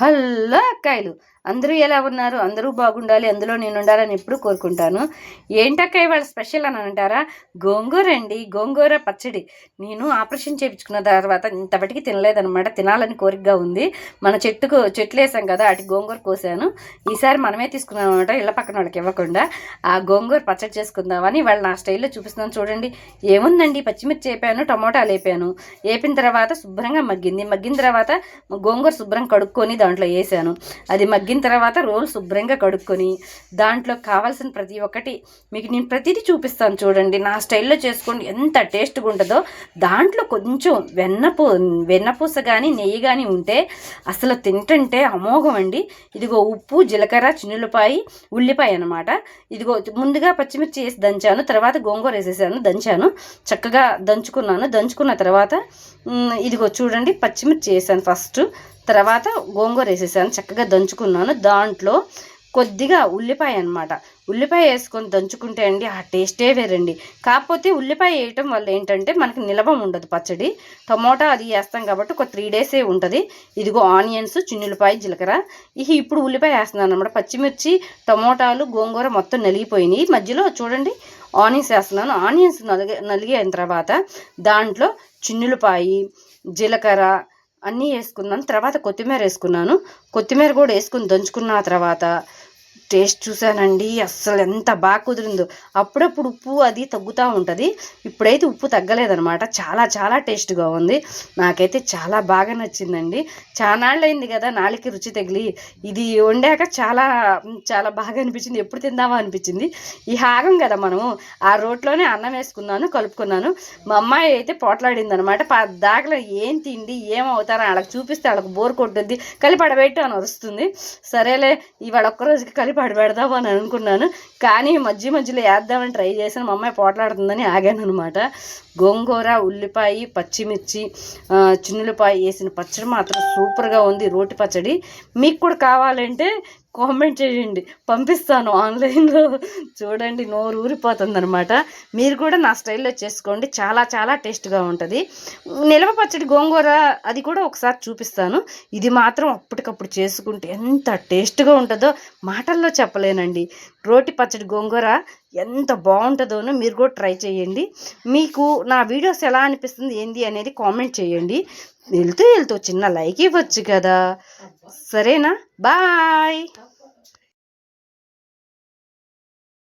Hello అక్కాయలు అందరూ ఎలా ఉన్నారు? అందరూ బాగుండాలి. అందులో నేను ఉండాలని ఎప్పుడు కోరుకుంటాను. ఏంటక్క ఇవాళ స్పెషల్ అని అంటారా? గోంగూర అండి. గోంగూర పచ్చడి. నేను ఆపరేషన్ చేయించుకున్న తర్వాత ఇంతపటికి తినలేదనమాట తినాలని కోరికగా ఉంది. మన చెట్టుకు చెట్లు వేసాం కదా అటు గోంగూర కోసాను. ఈసారి మనమే తీసుకున్నాం అనమాట ఇళ్ళ పక్కన వాళ్ళకి ఇవ్వకుండా. ఆ గోంగూర పచ్చడి చేసుకుందామని వాళ్ళు నా స్టైల్లో చూపిస్తున్నాను చూడండి. ఏముందండి? పచ్చిమిర్చి వేపాను టమోటాలు వేపాను. వేపిన తర్వాత శుభ్రంగా మగ్గింది. మగ్గిన తర్వాత గోంగూర శుభ్రం కడుక్కొని దాంట్లో వేసాను. అది మగ్గి మగ్గిన తర్వాత రోల్ శుభ్రంగా కడుక్కొని దాంట్లో కావాల్సిన ప్రతి ఒక్కటి మీకు నేను ప్రతిదీ చూపిస్తాను చూడండి. నా స్టైల్లో చేసుకోండి. ఎంత టేస్ట్గా ఉంటుందో దాంట్లో కొంచెం వెన్నపూ వెన్నపూస కానీ నెయ్యి కానీ ఉంటే అసలు తింటుంటే అమోఘం అండి. ఇదిగో ఉప్పు జీలకర్ర చిన్నులపాయి ఉల్లిపాయ అనమాట ఇదిగో ముందుగా పచ్చిమిర్చి వేసి దంచాను. తర్వాత గోంగూర వేసేసాను. దంచాను. చక్కగా దంచుకున్నాను. దంచుకున్న తర్వాత ఇదిగో చూడండి. పచ్చిమిర్చి వేసాను ఫస్ట్. తర్వాత గోంగూర వేసేసాను చక్కగా దంచుకున్నాను. దాంట్లో కొద్దిగా ఉల్లిపాయ అన్నమాట. ఉల్లిపాయ వేసుకొని దంచుకుంటే అండి ఆ టేస్టే వేరండి. కాకపోతే ఉల్లిపాయ వేయటం వల్ల ఏంటంటే మనకి నిలవం ఉండదు పచ్చడి. టమోటా అది వేస్తాం కాబట్టి ఒక త్రీ డేసే ఉంటుంది. ఇదిగో ఆనియన్స్ చిన్నులపాయ జీలకర్ర. ఇక ఇప్పుడు ఉల్లిపాయ వేస్తున్నాను అనమాట పచ్చిమిర్చి టమోటాలు గోంగూర మొత్తం నలిగిపోయినాయి. మధ్యలో చూడండి ఆనియన్స్ వేస్తున్నాను. ఆనియన్స్ నలిగే నలిగిన తర్వాత దాంట్లో చిన్నులపాయి జీలకర్ర అన్నీ వేసుకున్నాను తర్వాత కొత్తిమీర వేసుకున్నాను. కొత్తిమీర కూడా వేసుకుని దంచుకున్న తర్వాత టేస్ట్ చూశానండి. అస్సలు ఎంత బాగా కుదిరిందో. అప్పుడప్పుడు ఉప్పు అది తగ్గుతూ ఉంటుంది. ఇప్పుడైతే ఉప్పు తగ్గలేదనమాట చాలా చాలా టేస్ట్గా ఉంది. నాకైతే చాలా బాగా నచ్చిందండి. చానాళ్ళు అయింది కదా నాలికి రుచి తగిలి. ఇది వండాక చాలా చాలా బాగా అనిపించింది. ఎప్పుడు తిందామా అనిపించింది. ఈ హాగం కదా మనము. ఆ రోట్లోనే అన్నం వేసుకున్నాను కలుపుకున్నాను. మా అమ్మాయి అయితే పోట్లాడింది అనమాట దాకలో ఏం తిండి ఏం అవుతారో వాళ్ళకి చూపిస్తే వాళ్ళకి బోర్ కొట్టుద్ది కలిపి అడబెట్టు అని వస్తుంది సరేలే ఇవాళ ఒక్కరోజుకి కలిపి పడబెడదాం అని అనుకున్నాను. కానీ మధ్య మధ్యలో వేద్దామని ట్రై చేశాను. మా అమ్మాయి పోట్లాడుతుందని ఆగాను అనమాట గోంగూర ఉల్లిపాయ పచ్చిమిర్చి చిన్నులపాయ వేసిన పచ్చడి మాత్రం సూపర్గా ఉంది. రోటి పచ్చడి. మీకు కూడా కావాలంటే కామెంట్ చేయండి. పంపిస్తాను ఆన్లైన్లో. చూడండి నోరు ఊరిపోతుందనమాట మీరు కూడా నా స్టైల్లో చేసుకోండి. చాలా చాలా టేస్ట్గా ఉంటుంది. నిలవ పచ్చడి గోంగూర అది కూడా ఒకసారి చూపిస్తాను. ఇది మాత్రం అప్పటికప్పుడు చేసుకుంటే ఎంత టేస్ట్గా ఉంటుందో మాటల్లో చెప్పలేనండి. రోటి పచ్చడి గోంగూర ఎంత బాగుంటుందోనో మీరు కూడా ట్రై చేయండి. మీకు నా వీడియోస్ ఎలా అనిపిస్తుంది ఏంది అనేది కామెంట్ చేయండి. వెళ్తూ వెళ్తూ చిన్న లైక్ ఇవ్వచ్చు కదా. సరేనా? బాయ్.